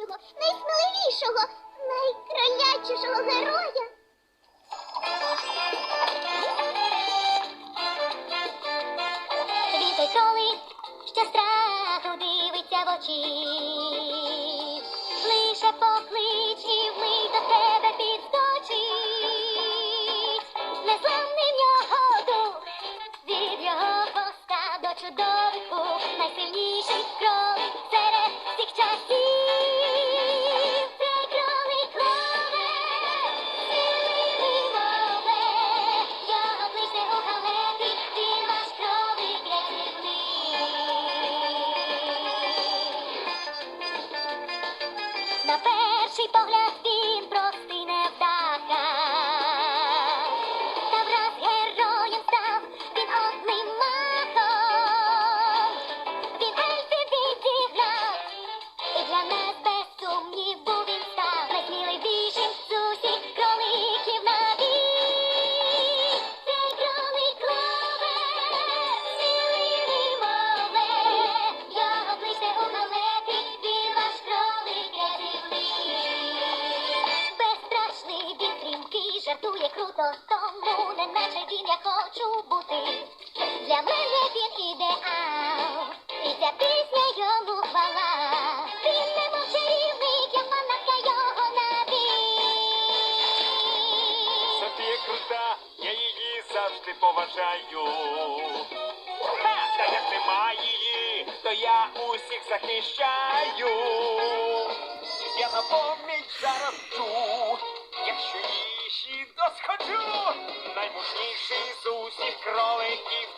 найкращого, найсміливішого, найкралячішого героя. Він той кролик, що страху дивиться в очі. photography жартує круто, тому не наче він я хочу бути. Для мене він ідеал, і ця пісня йому хвала. Він не чарівник, я фанатка його навік. Софія крута, я її завжди поважаю. Ха, та як нема її, то я усіх захищаю. Я на поміч зараз тут, якщо їжі досхочу, наймужніший з усіх кроликів